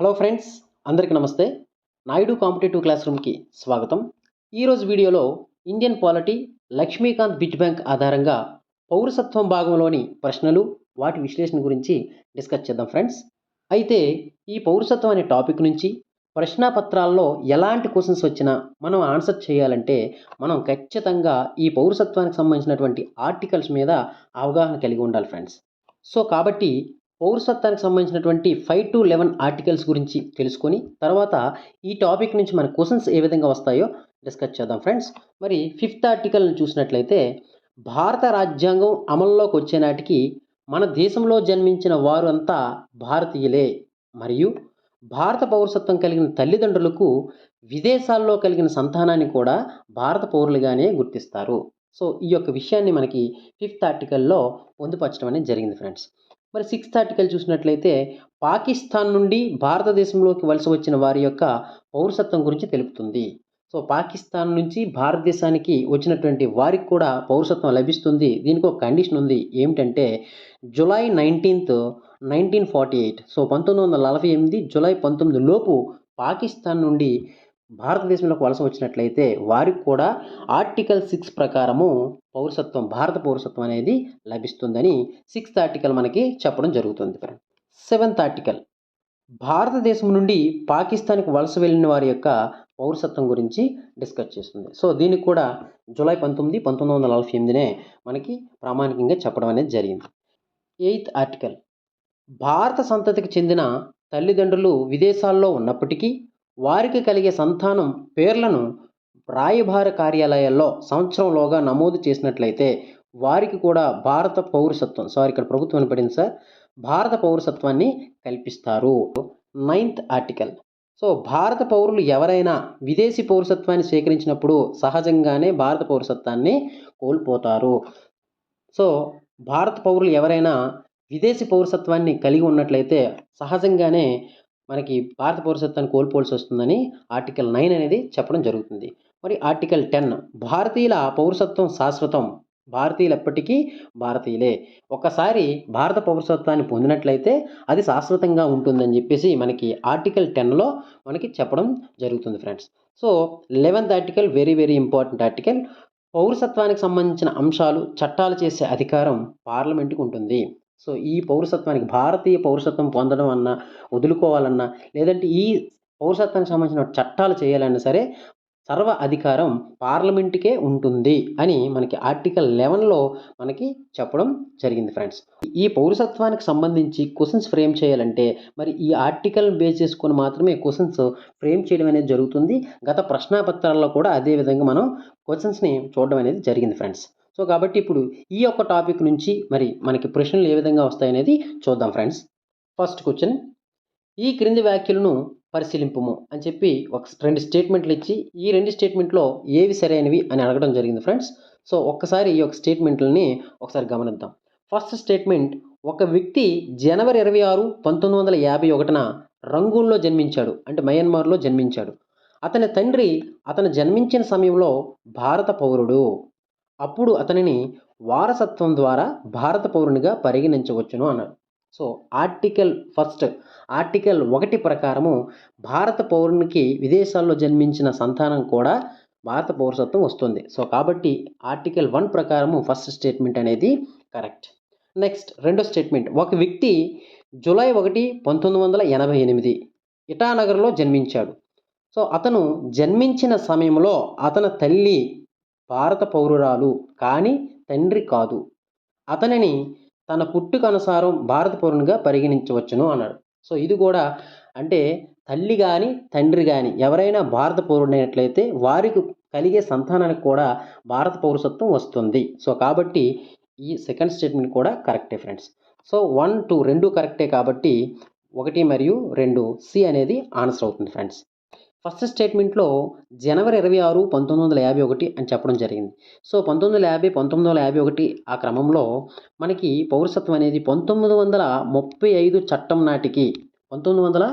Hello friends అందరికీ నమస్తే. Naidu competitive class రూమ్కి స్వాగతం. ఈరోజు వీడియోలో Indian polity Laxmikanth bit bank ఆధారంగా పౌరసత్వం భాగంలోని ప్రశ్నలు వాటి విశ్లేషణ గురించి డిస్కస్ చేద్దాం ఫ్రెండ్స్ అయితే ఈ పౌరసత్వం అనే టాపిక్ నుంచి ప్రశ్నాపత్రాల్లో ఎలాంటి క్వశ్చన్స్ వచ్చినా మనం ఆన్సర్ చేయాలంటే మనం ఖచ్చితంగా ఈ పౌరసత్వానికి సంబంధించినటువంటి ఆర్టికల్స్ మీద అవగాహన కలిగి ఉండాలి ఫ్రెండ్స్ సో కాబట్టి పౌరసత్వానికి సంబంధించినటువంటి ఫైవ్ టు లెవెన్ ఆర్టికల్స్ గురించి తెలుసుకొని తర్వాత ఈ టాపిక్ నుంచి మన క్వశ్చన్స్ ఏ విధంగా వస్తాయో డిస్కస్ చేద్దాం ఫ్రెండ్స్ మరి ఫిఫ్త్ ఆర్టికల్ని చూసినట్లయితే భారత రాజ్యాంగం అమల్లోకి వచ్చే నాటికి మన దేశంలో జన్మించిన వారు అంతా భారతీయులే. మరియు భారత పౌరసత్వం కలిగిన తల్లిదండ్రులకు విదేశాల్లో కలిగిన సంతానాన్ని కూడా భారత పౌరులుగానే గుర్తిస్తారు. సో ఈ యొక్క విషయాన్ని మనకి ఫిఫ్త్ ఆర్టికల్లో పొందుపరచడం అనేది జరిగింది ఫ్రెండ్స్ మరి సిక్స్త్ ఆర్టికల్ చూసినట్లయితే పాకిస్తాన్ నుండి భారతదేశంలోకి వలస వచ్చిన వారి యొక్క పౌరసత్వం గురించి తెలుపుతుంది. సో పాకిస్తాన్ నుంచి భారతదేశానికి వచ్చినటువంటి వారికి కూడా పౌరసత్వం లభిస్తుంది. దీనికి ఒక కండిషన్ ఉంది. ఏమిటంటే July nineteenth nineteen forty eight. So పంతొమ్మిది వందల నలభై ఎనిమిది జులై పంతొమ్మిది లోపు పాకిస్తాన్ నుండి భారతదేశంలోకి వలస వచ్చినట్లయితే వారికి కూడా ఆర్టికల్ సిక్స్ ప్రకారము పౌరసత్వం భారత పౌరసత్వం అనేది లభిస్తుందని సిక్స్త్ ఆర్టికల్ మనకి చెప్పడం జరుగుతుంది. Seventh article. భారతదేశం నుండి పాకిస్తాన్కి వలస వెళ్ళిన వారి యొక్క పౌరసత్వం గురించి డిస్కస్ చేస్తుంది. సో దీనికి కూడా జూలై పంతొమ్మిది పంతొమ్మిది వందల నలభై ఎనిమిదినే మనకి ప్రామాణికంగా చెప్పడం అనేది జరిగింది. Eighth article. భారత సంతతికి చెందిన తల్లిదండ్రులు విదేశాల్లో ఉన్నప్పటికీ వారికి కలిగే సంతానం పేర్లను రాయభార కార్యాలయాల్లో సంవత్సరంలోగా నమోదు చేసినట్లయితే వారికి కూడా భారత పౌరసత్వం సారీ ఇక్కడ ప్రభుత్వం పడింది సార్ భారత పౌరసత్వాన్ని కల్పిస్తారు. Ninth article. సో భారత పౌరులు ఎవరైనా విదేశీ పౌరసత్వాన్ని స్వీకరించినప్పుడు సహజంగానే భారత పౌరసత్వాన్ని కోల్పోతారు. సో భారత పౌరులు ఎవరైనా విదేశీ పౌరసత్వాన్ని కలిగి ఉన్నట్లయితే సహజంగానే మనకి భారత పౌరసత్వాన్ని కోల్పోవలసి వస్తుందని ఆర్టికల్ నైన్ అనేది చెప్పడం జరుగుతుంది. మరి ఆర్టికల్ టెన్ భారతీయుల పౌరసత్వం శాశ్వతం. భారతీయులు ఎప్పటికీ భారతీయులే. ఒకసారి భారత పౌరసత్వాన్ని పొందినట్లయితే అది శాశ్వతంగా ఉంటుందని చెప్పేసి మనకి ఆర్టికల్ టెన్లో మనకి చెప్పడం జరుగుతుంది friends. So eleventh article very very important article. పౌరసత్వానికి సంబంధించిన అంశాలు చట్టాలు చేసే అధికారం పార్లమెంటుకు ఉంటుంది. సో ఈ పౌరసత్వానికి భారతీయ పౌరసత్వం పొందడం అన్నా వదులుకోవాలన్నా లేదంటే ఈ పౌరసత్వానికి సంబంధించిన చట్టాలు చేయాలన్నా సరే సర్వ అధికారం పార్లమెంటుకే ఉంటుంది అని మనకి ఆర్టికల్ లెవెన్లో మనకి చెప్పడం జరిగింది ఫ్రెండ్స్. ఈ పౌరసత్వానికి సంబంధించి క్వశ్చన్స్ ఫ్రేమ్ చేయాలంటే మరి ఈ ఆర్టికల్ బేస్ చేసుకొని మాత్రమే క్వశ్చన్స్ ఫ్రేమ్ చేయడం అనేది జరుగుతుంది. గత ప్రశ్నాపత్రాల్లో కూడా అదే విధంగా మనం క్వశ్చన్స్ని చూడడం అనేది జరిగింది ఫ్రెండ్స్. సో కాబట్టి ఇప్పుడు ఈ యొక్క టాపిక్ నుంచి మరి మనకి ప్రశ్నలు ఏ విధంగా వస్తాయనేది చూద్దాం ఫ్రెండ్స్. ఫస్ట్ క్వశ్చన్ ఈ క్రింది వ్యాఖ్యలను పరిశీలింపము అని చెప్పి ఒక రెండు స్టేట్మెంట్లు ఇచ్చి ఈ రెండు స్టేట్మెంట్లో ఏవి సరైనవి అని అడగడం జరిగింది ఫ్రెండ్స్. సో ఒక్కసారి ఈ యొక్క స్టేట్మెంట్లని ఒకసారి గమనిద్దాం. ఫస్ట్ స్టేట్మెంట్ ఒక వ్యక్తి జనవరి ఇరవై ఆరు పంతొమ్మిది వందల యాభై ఒకటిన రంగూన్లో జన్మించాడు అంటే మయన్మార్లో జన్మించాడు. అతని తండ్రి అతను జన్మించిన సమయంలో భారత పౌరుడు. అప్పుడు అతనిని వారసత్వం ద్వారా భారత పౌరునిగా పరిగణించవచ్చును అన్నారు సో ఆర్టికల్ ఫస్ట్ ఆర్టికల్ ఒకటి ప్రకారము భారత పౌరునికి విదేశాల్లో జన్మించిన సంతానం కూడా భారత పౌరసత్వం వస్తుంది. సో కాబట్టి ఆర్టికల్ వన్ ప్రకారము ఫస్ట్ స్టేట్మెంట్ అనేది కరెక్ట్. నెక్స్ట్ రెండో స్టేట్మెంట్. ఒక వ్యక్తి జూలై ఒకటి పంతొమ్మిది వందల ఎనభై ఎనిమిది ఇటానగర్లో జన్మించాడు. సో అతను జన్మించిన సమయంలో అతని తల్లి భారత పౌరురాలు కానీ తండ్రి కాదు. అతనిని తన పుట్టుక అనుసారం భారత పౌరునిగా పరిగణించవచ్చును అన్నాడు. సో ఇది కూడా అంటే తల్లి కానీ తండ్రి కానీ ఎవరైనా భారత పౌరుడైనట్లయితే వారికి కలిగే సంతానానికి కూడా భారత పౌరసత్వం వస్తుంది. సో కాబట్టి ఈ సెకండ్ స్టేట్మెంట్ కూడా కరెక్టే ఫ్రెండ్స్. సో వన్ టూ రెండు కరెక్టే కాబట్టి ఒకటి మరియు రెండు సి అనేది ఆన్సర్ అవుతుంది ఫ్రెండ్స్. ఫస్ట్ స్టేట్మెంట్లో జనవరి ఇరవై ఆరు పంతొమ్మిది వందల యాభై ఒకటి అని చెప్పడం జరిగింది. సో పంతొమ్మిది వందల యాభై పంతొమ్మిది వందల యాభై ఒకటి ఆ క్రమంలో మనకి పౌరసత్వం అనేది పంతొమ్మిది వందల ముప్పై ఐదు చట్టం నాటికి పంతొమ్మిది వందల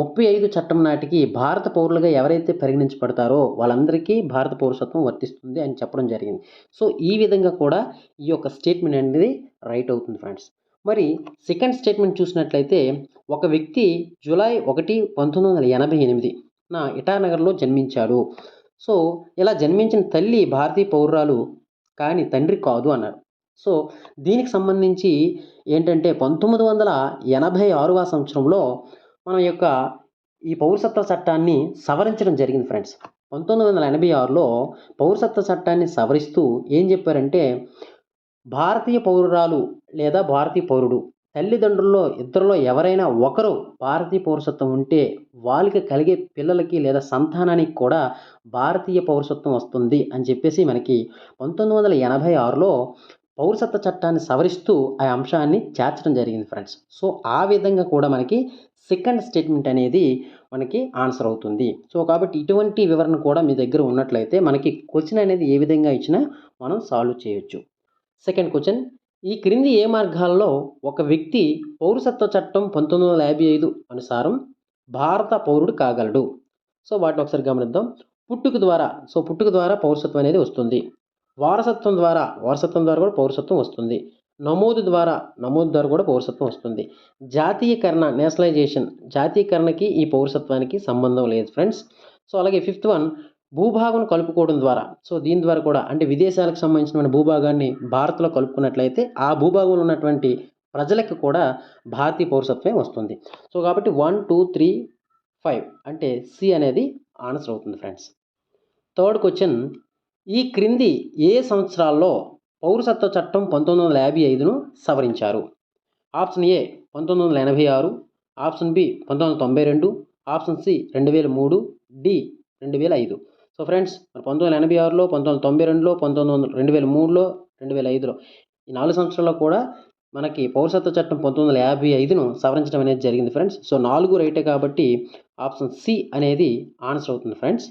ముప్పై ఐదు చట్టం నాటికి భారత పౌరులుగా ఎవరైతే పరిగణించబడతారో వాళ్ళందరికీ భారత పౌరసత్వం వర్తిస్తుంది అని చెప్పడం జరిగింది. సో ఈ విధంగా కూడా ఈ యొక్క స్టేట్మెంట్ అనేది రైట్ అవుతుంది ఫ్రెండ్స్. మరి సెకండ్ స్టేట్మెంట్ చూసినట్లయితే ఒక వ్యక్తి జూలై ఒకటి పంతొమ్మిది వందల ఎనభై ఎనిమిది నా ఇటానగర్లో జన్మించాడు. సో ఇలా జన్మించిన తల్లి భారతీయ పౌరురాలు కానీ తండ్రి కాదు అన్నారు సో దీనికి సంబంధించి ఏంటంటే పంతొమ్మిది వందల ఎనభై ఆరవ సంవత్సరంలో మన యొక్క ఈ పౌరసత్వ చట్టాన్ని సవరించడం జరిగింది ఫ్రెండ్స్. పంతొమ్మిది వందల ఎనభై ఆరులో పౌరసత్వ చట్టాన్ని సవరిస్తూ ఏం చెప్పారంటే భారతీయ పౌరురాలు లేదా భారతీయ పౌరుడు తల్లిదండ్రుల్లో ఇద్దరిలో ఎవరైనా ఒకరు భారతీయ పౌరసత్వం ఉంటే వాళ్ళకి కలిగే పిల్లలకి లేదా సంతానానికి కూడా భారతీయ పౌరసత్వం వస్తుంది అని చెప్పేసి మనకి పంతొమ్మిది వందల ఎనభై ఆరులో పౌరసత్వ చట్టాన్ని సవరిస్తూ ఆ అంశాన్ని చేర్చడం జరిగింది ఫ్రెండ్స్. సో ఆ విధంగా కూడా మనకి సెకండ్ స్టేట్మెంట్ అనేది మనకి ఆన్సర్ అవుతుంది. సో కాబట్టి ఇటువంటి వివరణ కూడా మీ దగ్గర ఉన్నట్లయితే మనకి క్వశ్చన్ అనేది ఏ విధంగా ఇచ్చినా మనం సాల్వ్ చేయొచ్చు. సెకండ్ క్వశ్చన్ ఈ క్రింది ఏ మార్గాల్లో ఒక వ్యక్తి పౌరసత్వ చట్టం పంతొమ్మిది వందల యాభై ఐదు అనుసారం భారత పౌరుడు కాగలడు? సో వాటిని ఒకసారి గమనిద్దాం. పుట్టుక ద్వారా సో పుట్టుక ద్వారా పౌరసత్వం అనేది వస్తుంది. వారసత్వం ద్వారా వారసత్వం ద్వారా కూడా పౌరసత్వం వస్తుంది. నమోదు ద్వారా నమోదు ద్వారా కూడా పౌరసత్వం వస్తుంది. జాతీయకరణ నేషనలైజేషన్ జాతీయకరణకి ఈ పౌరసత్వానికి సంబంధం లేదు ఫ్రెండ్స్. సో అలాగే ఫిఫ్త్ వన్ భూభాగం కలుపుకోవడం ద్వారా. సో దీని ద్వారా కూడా అంటే విదేశాలకు సంబంధించిన భూభాగాన్ని భారత్లో కలుపుకున్నట్లయితే ఆ భూభాగంలో ఉన్నటువంటి ప్రజలకు కూడా భారతీయ పౌరసత్వం వస్తుంది. సో కాబట్టి వన్ టూ త్రీ ఫైవ్ అంటే సి అనేది ఆన్సర్ అవుతుంది ఫ్రెండ్స్. థర్డ్ క్వశ్చన్ ఈ క్రింది ఏ సంవత్సరాల్లో పౌరసత్వ చట్టం పంతొమ్మిది వందల యాభై ఐదును సవరించారు? ఆప్షన్ ఏ పంతొమ్మిది వందల ఎనభై ఆరు ఆప్షన్ బి పంతొమ్మిది వందల తొంభై రెండు ఆప్షన్ సి రెండు వేల మూడు డి రెండు వేల ఐదు. సో ఫ్రెండ్స్ మరి పంతొమ్మిది వందల ఎనభై ఆరులో పంతొమ్మిది వందల తొంభై రెండులో పంతొమ్మిది వందల రెండు వేల మూడులో రెండు వేల ఐదులో ఈ నాలుగు సంవత్సరాల్లో కూడా మనకి పౌరసత్వ చట్టం పంతొమ్మిది వందల యాభై ఐదును సవరించడం అనేది జరిగింది ఫ్రెండ్స్ సో నాలుగు రైటే కాబట్టి ఆప్షన్ సి అనేది ఆన్సర్ అవుతుంది ఫ్రెండ్స్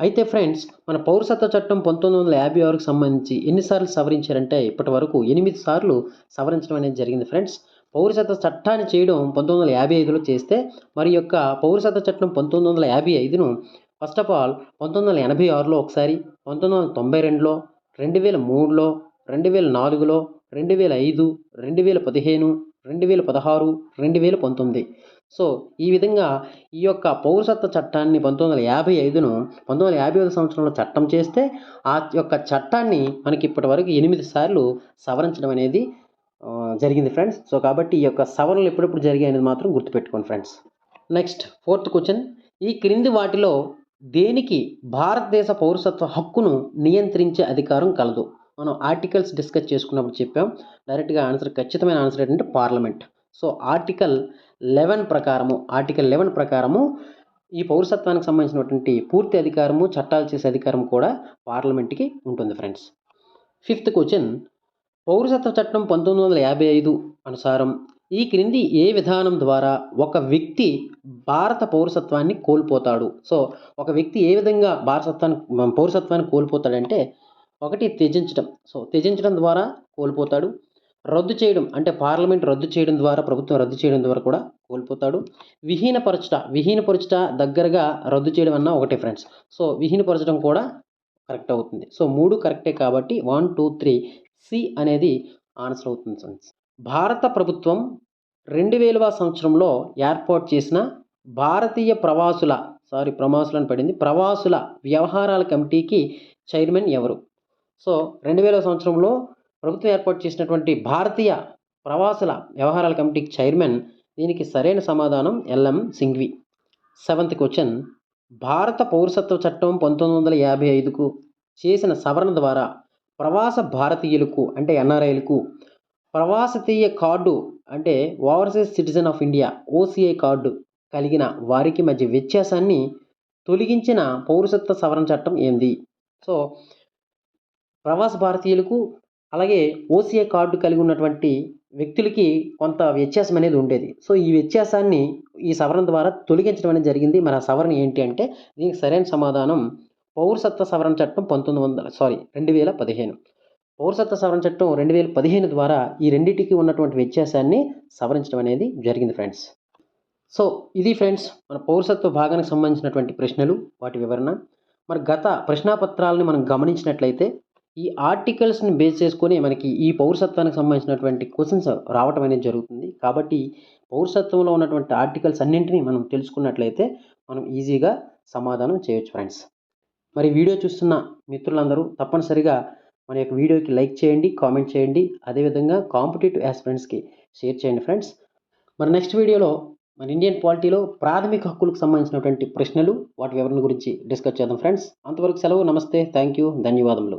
అయితే ఫ్రెండ్స్ మన పౌరసత్వ చట్టం పంతొమ్మిది వందల యాభై ఆరుకు సంబంధించి ఎన్నిసార్లు సవరించారంటే ఇప్పటి వరకు ఎనిమిది సార్లు సవరించడం అనేది జరిగింది ఫ్రెండ్స్ పౌరసత్వ చట్టాన్ని చేయడం పంతొమ్మిది వందల యాభై ఐదులో చేస్తే మరి యొక్క పౌరసత్వ చట్టం పంతొమ్మిది వందల యాభై ఐదును ఫస్ట్ ఆఫ్ ఆల్ పంతొమ్మిది వందల ఎనభై ఆరులో ఒకసారి పంతొమ్మిది వందల తొంభై రెండులో రెండు వేల మూడులో రెండు వేల నాలుగులో రెండు వేల ఐదు రెండు వేల పదిహేను రెండు వేల పదహారు రెండు వేల పంతొమ్మిది. సో ఈ విధంగా ఈ యొక్క పౌరసత్వ చట్టాన్ని పంతొమ్మిది వందల యాభై ఐదును పంతొమ్మిది వందల యాభై ఐదు సంవత్సరంలో చట్టం చేస్తే ఆ యొక్క చట్టాన్ని మనకి ఇప్పటి వరకు ఎనిమిది సార్లు సవరించడం అనేది జరిగింది ఫ్రెండ్స్. సో కాబట్టి ఈ యొక్క సవరణలు ఎప్పుడెప్పుడు జరిగాయి అనేది మాత్రం గుర్తుపెట్టుకోండి ఫ్రెండ్స్. Next fourth question. ఈ క్రింది వాటిలో దేనికి భారతదేశ పౌరసత్వ హక్కును నియంత్రించే అధికారం కలదు? మనం ఆర్టికల్స్ డిస్కస్ చేసుకున్నప్పుడు చెప్పాం. డైరెక్ట్గా ఆన్సర్ ఖచ్చితమైన ఆన్సర్ ఏంటంటే పార్లమెంట్. సో ఆర్టికల్ లెవెన్ ప్రకారము ఆర్టికల్ లెవెన్ ప్రకారము ఈ పౌరసత్వానికి సంబంధించినటువంటి పూర్తి అధికారము చట్టాలు చేసే అధికారం కూడా పార్లమెంట్కి ఉంటుంది ఫ్రెండ్స్. Fifth question. పౌరసత్వ చట్టం పంతొమ్మిది వందల యాభై ఐదు అనుసారం ఈ క్రింది ఏ విధానం ద్వారా ఒక వ్యక్తి భారత పౌరసత్వాన్ని కోల్పోతాడు? సో ఒక వ్యక్తి ఏ విధంగా భారతత్వాన్ని పౌరసత్వాన్ని కోల్పోతాడంటే ఒకటి త్యజించడం సో త్యజించడం ద్వారా కోల్పోతాడు. రద్దు చేయడం అంటే పార్లమెంట్ రద్దు చేయడం ద్వారా ప్రభుత్వం రద్దు చేయడం ద్వారా కూడా కోల్పోతాడు. విహీనపరచుట విహీనపరచుట దగ్గరగా రద్దు చేయడం అన్న ఒకటే ఫ్రెండ్స్ సో విహీనపరచడం కూడా కరెక్ట్ అవుతుంది. సో మూడు కరెక్టే కాబట్టి వన్ టూ త్రీ సి అనేది ఆన్సర్ అవుతుంది ఫ్రెండ్స్. భారత ప్రభుత్వం రెండు వేలవ సంవత్సరంలో ఏర్పాటు చేసిన భారతీయ ప్రవాసుల సారీ ప్రవాసులను పడింది ప్రవాసుల వ్యవహారాల కమిటీకి చైర్మన్ ఎవరు? సో రెండు వేల సంవత్సరంలో ప్రభుత్వం ఏర్పాటు చేసినటువంటి భారతీయ ప్రవాసుల వ్యవహారాల కమిటీకి చైర్మన్ దీనికి సరైన సమాధానం ఎల్ఎం సింఘ్వి. సెవెంత్ క్వశ్చన్ భారత పౌరసత్వ చట్టం పంతొమ్మిది వందల యాభై ఐదుకు చేసిన సవరణ ద్వారా ప్రవాస భారతీయులకు అంటే ఎన్ఆర్ఐలకు ప్రవాసతీయ కార్డు అంటే overseas citizen of India OCI card కలిగిన వారికి మధ్య వ్యత్యాసాన్ని తొలగించిన పౌరసత్వ సవరణ చట్టం ఏంది? సో ప్రవాస భారతీయులకు అలాగే ఓసీఐ కార్డు కలిగి ఉన్నటువంటి వ్యక్తులకి కొంత వ్యత్యాసం అనేది ఉండేది. సో ఈ వ్యత్యాసాన్ని ఈ సవరణ ద్వారా తొలగించడం అనేది జరిగింది. మరి ఆ సవరణ ఏంటి అంటే దీనికి సరైన సమాధానం పౌరసత్వ సవరణ చట్టం పంతొమ్మిది వందల సారీ రెండు వేల పదిహేను. పౌరసత్వ సవరణ చట్టం రెండు వేల పదిహేను ద్వారా ఈ రెండింటికి ఉన్నటువంటి వ్యత్యాసాన్ని సవరించడం అనేది జరిగింది ఫ్రెండ్స్ సో ఇది ఫ్రెండ్స్ మన పౌరసత్వ భాగానికి సంబంధించినటువంటి ప్రశ్నలు వాటి వివరణ. మరి గత ప్రశ్నాపత్రాలను మనం గమనించినట్లయితే ఈ ఆర్టికల్స్ని బేస్ చేసుకొని మనకి ఈ పౌరసత్వానికి సంబంధించినటువంటి క్వశ్చన్స్ రావటం అనేది జరుగుతుంది. కాబట్టి పౌరసత్వంలో ఉన్నటువంటి ఆర్టికల్స్ అన్నింటినీ మనం తెలుసుకున్నట్లయితే మనం ఈజీగా సమాధానం చేయొచ్చు ఫ్రెండ్స్ మరి వీడియో చూస్తున్న మిత్రులందరూ తప్పనిసరిగా మన యొక్క వీడియోకి లైక్ చేయండి కామెంట్ చేయండి. అదేవిధంగా కాంపిటేటివ్ యాస్పిరెంట్స్కి షేర్ చేయండి ఫ్రెండ్స్. మరి నెక్స్ట్ వీడియోలో మన ఇండియన్ పాలిటీలో ప్రాథమిక హక్కులకు సంబంధించినటువంటి ప్రశ్నలు వాటి వివరణ గురించి డిస్కస్ చేద్దాం ఫ్రెండ్స్. అంతవరకు సెలవు నమస్తే థ్యాంక్ యూ ధన్యవాదములు.